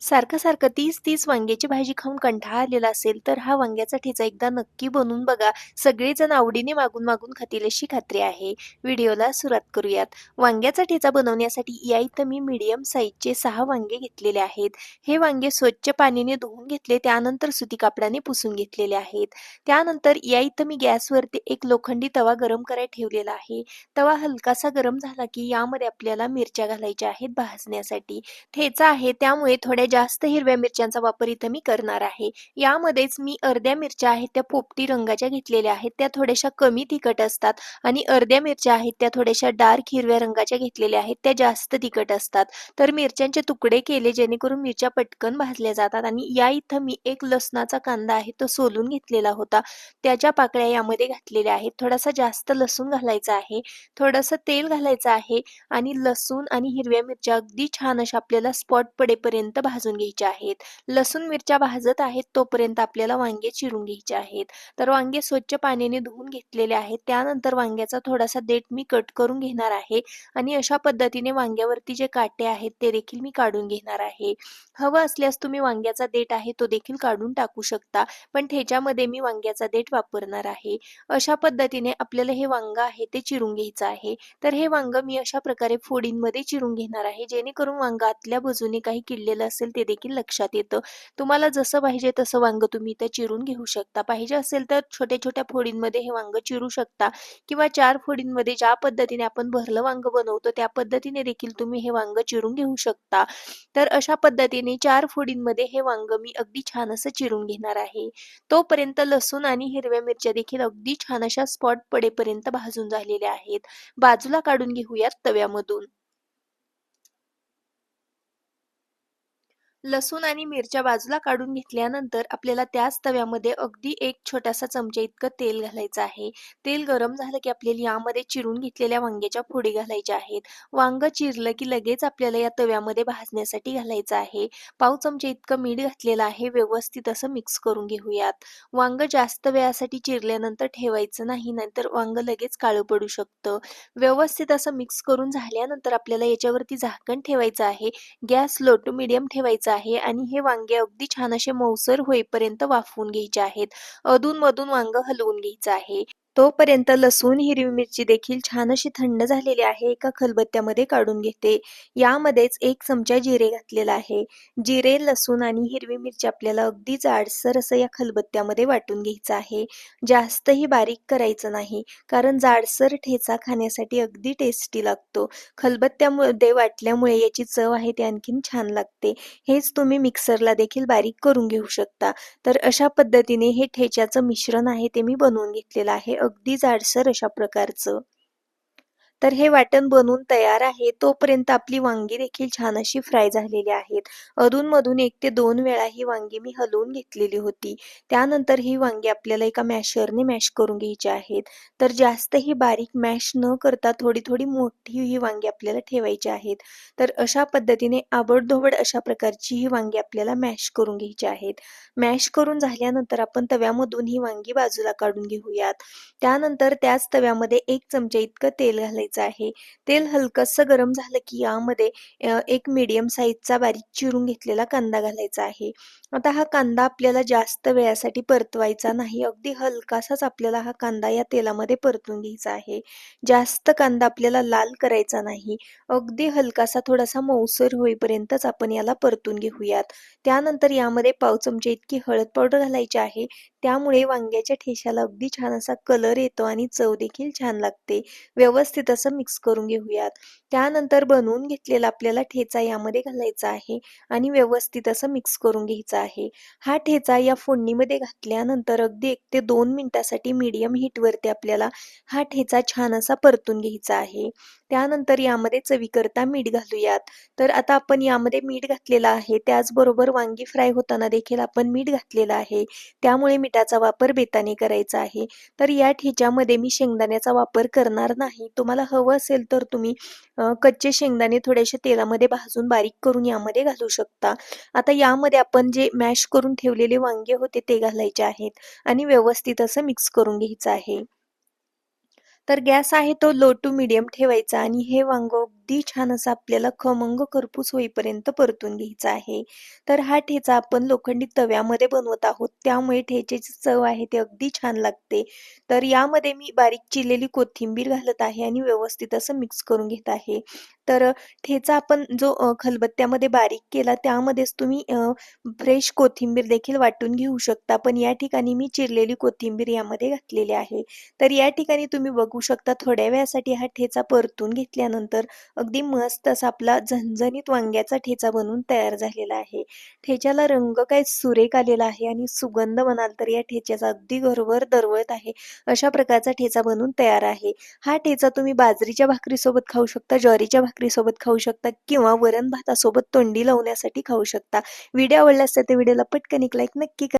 सारखं सारखं तीच तीच वांग्याची भाजी खाऊन कंटाळा आलेला असेल तर हा वांग्याचा ठेचा एकदा नक्की बनवून बघा. सगळेजण आवडीने मागून मागून खातील अशी खात्री आहे. व्हिडिओला सुरुवात करूयात. वांग्याचा ठेचा बनवण्यासाठी या इथं मी मीडियम साईजचे सहा वांगे घेतलेले आहेत. हे वांगे स्वच्छ पाण्याने धुवून घेतले त्यानंतर सुती कापडाने पुसून घेतलेले आहेत. त्यानंतर या इथं मी गॅसवरती एक लोखंडी तवा गरम करायला ठेवलेला आहे. तवा हलकासा गरम झाला की यामध्ये आपल्याला मिरच्या घालायच्या आहेत भाजण्यासाठी. ठेचा आहे त्यामुळे थोड्या जास्त हिरव्या मिरच्यांचा वापर इथं मी करणार आहे. यामध्येच मी अर्ध्या मिरच्या आहेत त्या पोपटी रंगाच्या घेतलेल्या आहेत त्या थोड्याशा कमी तिखट असतात आणि अर्ध्या मिरच्या आहेत त्या थोड्याशा डार्क हिरव्या रंगाच्या घेतलेल्या आहेत त्या जास्त तिखट असतात. तर मिरच्यांचे तुकडे केले जेणेकरून मिरच्या पटकन भाजल्या जातात आणि या इथं मी एक लसणाचा कांदा आहे तो सोलून घेतलेला होता. त्याच्या पाकळ्या यामध्ये घातलेल्या आहेत. थोडासा जास्त लसूण घालायचा आहे. थोडंसं तेल घालायचं आहे आणि लसूण आणि हिरव्या मिरच्या अगदी छान अशा आपल्याला स्पॉट पडेपर्यंत भाजून घ्यायचे आहेत. लसूण मिरच्या भाजत आहेत तोपर्यंत आपल्याला वांगे चिरून घ्यायचे आहेत. तर वांगे स्वच्छ पाण्याने धुवून घेतलेले आहेत. त्यानंतर वांग्याचा थोडासा देठ मी कट करून घेणार आहे आणि अशा पद्धतीने वांग्यावरती जे काटे आहेत ते देखील मी काढून घेणार आहे. हवं असल्यास तुम्ही वांग्याचा देठ आहे तो देखील काढून टाकू शकता पण ठेच्यामध्ये मी वांग्याचा देठ वापरणार आहे. अशा पद्धतीने आपल्याला हे वांग आहे ते चिरून घ्यायचं आहे. तर हे वांग मी अशा प्रकारे फोडींमध्ये चिरून घेणार आहे जेणेकरून वांग आतल्या बाजूने काही किडलेलं असेल असेल ते देखील लक्षात येतं. तुम्हाला जसं पाहिजे तसं वांग तुम्ही इथं चिरून घेऊ शकता. पाहिजे असेल तर छोट्या छोट्या फोडींमध्ये हे वांग चिरू शकता किंवा चार फोडींमध्ये ज्या पद्धतीने आपण भरलं वांग बनवतो त्या पद्धतीने देखील तुम्ही हे वांग चिरून घेऊ शकता. तर अशा पद्धतीने चार फोडींमध्ये हे वांग मी अगदी छान असं चिरून घेणार आहे. तोपर्यंत लसूण आणि हिरव्या मिरच्या देखील अगदी छान अशा स्पॉट पडेपर्यंत भाजून झालेल्या आहेत. बाजूला काढून घेऊयात तव्यामधून. लसूण आणि मिरच्या बाजूला काढून घेतल्यानंतर आपल्याला त्याच तव्यामध्ये अगदी एक छोटासा चमचा इतकं तेल घालायचं आहे. तेल गरम झालं की आपल्याला यामध्ये चिरून घेतलेल्या वांग्याच्या फोडी घालायच्या आहेत. वांग चिरलं की लगेच आपल्याला या तव्यामध्ये भाजण्यासाठी घालायचं आहे. पाव चमचा इतकं मीठ घातलेलं आहे व्यवस्थित असं मिक्स करून घेऊयात. वांग जास्त वेळासाठी चिरल्यानंतर ठेवायचं नाही नाहीतर वांग लगेच काळं पडू शकतं. व्यवस्थित असं मिक्स करून झाल्यानंतर आपल्याला याच्यावरती झाकण ठेवायचं आहे. गॅस लो टू मिडियम ठेवायचा आहे आणि हे वांगे अगदी छान असे मऊसर होईपर्यंत वाफवून घ्यायचे आहेत. अधून मधून वांग हलवून घ्यायचं आहे. तोपर्यंत लसूण हिरवी मिरची देखील छान अशी थंड झालेली आहे एका खलबत्त्यामध्ये काढून घेते. यामध्येच एक चमचा जिरे घातलेला आहे. जिरे लसूण आणि हिरवी मिरची आपल्याला अगदी जाडसर असं या खलबत्त्यामध्ये वाटून घ्यायचं आहे. जास्तही बारीक करायचं नाही कारण जाडसर ठेचा खाण्यासाठी अगदी टेस्टी लागतो. खलबत्त्यामध्ये वाटल्यामुळे याची चव आहे ती आणखीन छान लागते. हेच तुम्ही मिक्सरला देखील बारीक करून घेऊ शकता. तर अशा पद्धतीने हे ठेच्याचं मिश्रण आहे ते मी बनवून घेतलेलं आहे. अगदी जाडसर अशा प्रकारचं तर हे वाटण बनवून तयार आहे. तोपर्यंत आपली वांगी देखील छान अशी फ्राय झालेली आहेत. अधूनमधून एक ते दोन वेळा ही वांगी मी हलवून घेतलेली होती. त्यानंतर ही वांगी आपल्याला एका मॅशरने मॅश करून घ्यायची आहेत. तर जास्त ही बारीक मॅश न करता थोडी थोडी मोठी ही वांगी आपल्याला ठेवायची आहेत. तर अशा पद्धतीने आबडधोबड अशा प्रकारची ही वांगी आपल्याला मॅश करून घ्यायची आहेत. मॅश करून झाल्यानंतर आपण तव्यामधून ही वांगी बाजूला काढून घेऊयात. त्यानंतर त्याच तव्यामध्ये एक चमचा इतकं तेल घालायचं आहे. तेल हलकस गरम झालं की यामध्ये एक मीडियम साईजचा बारीक चिरून घेतलेला कांदा घालायचा आहे. आता हा कांदा आपल्याला जास्त वेळासाठी परतवायचा नाही. अगदी हलकासाच आपल्याला हा कांदा या तेलामध्ये परतून घ्यायचा आहे. जास्त कांदा आपल्याला लाल करायचा नाही. अगदी हलकासा थोडासा मऊसर होईपर्यंतच आपण याला परतून घेऊयात. त्यानंतर यामध्ये पाव चमचे इतकी हळद पावडर घालायची आहे. त्यामुळे वांग्याच्या ठेशाला अगदी छान असा कलर येतो आणि चव देखील छान लागते. व्यवस्थित असं मिक्स करून घेऊयात. त्यानंतर बनवून घेतलेला आपल्याला ठेचा यामध्ये घालायचा आहे आणि व्यवस्थित असं मिक्स करून घ्यायचा आहे. हा ठेचा या फोडणीमध्ये घातल्यानंतर अगदी एक ते दोन मिनिटासाठी मीडियम हीटवरती आपल्याला हा ठेचा छान असा परतून घ्यायचा आहे. त्यानंतर यामध्ये चवीकरता मीठ घालूयात. तर आता आपण यामध्ये मीठ घातलेलं आहे. त्याचबरोबर वांगी फ्राय होताना देखील आपण मीठ घातलेलं आहे. त्यामुळे मिठाचा वापर बेताने करायचा आहे. तर या ठेच्यामध्ये मी शेंगदाण्याचा वापर करणार नाही. तुम्हाला हवं असेल तर तुम्ही कच्चे शेंगदाणे थोडेसे तेलामध्ये भाजून बारीक करून यामध्ये घालू शकता. आता यामध्ये आपण जे मॅश करून ठेवलेले वांगे होते ते घालायचे आहेत आणि व्यवस्थित असं मिक्स करून घ्यायचं आहे. तर गॅस आहे तो लो टू मिडियम ठेवायचा आणि हे वांग अगदी छान असा आपल्याला खमंग करपूस होईपर्यंत परतून घ्यायचा आहे. तर हा ठेचा आपण लोखंडी तव्यामध्ये बनवत आहोत. त्यामुळे ठेचेची चव आहे ते अगदी छान लागते. तर यामध्ये मी बारीक चिरलेली कोथिंबीर घालत आहे आणि व्यवस्थित असं मिक्स करून घेत आहे. तर ठेचा आपण जो खलबत्त्यामध्ये बारीक केला त्यामध्येच तुम्ही फ्रेश कोथिंबीर देखील वाटून घेऊ शकता. पण या ठिकाणी मी चिरलेली कोथिंबीर यामध्ये घातलेली आहे. तर या ठिकाणी तुम्ही बघू शकता थोड्या वेळासाठी हा ठेचा परतून घेतल्यानंतर अगदी मस्त असा आपला झणझणीत वांग्याचा ठेचा बनून तयार झालेला आहे. ठेच्याला रंग काय सुरेख आलेला आहे आणि सुगंध म्हणाल तर या ठेच्याचा अगदी घरभर दरवळत आहे. अशा प्रकारचा ठेचा बनून तयार आहे. हा ठेचा तुम्ही बाजरीच्या भाकरीसोबत खाऊ शकता ज्वारीच्या भाकरीसोबत खाऊ शकता किंवा वरण भातासोबत तोंडी लावण्यासाठी खाऊ शकता. व्हिडिओ आवडला असता तर व्हिडिओला पटकन एक लाईक नक्की करा.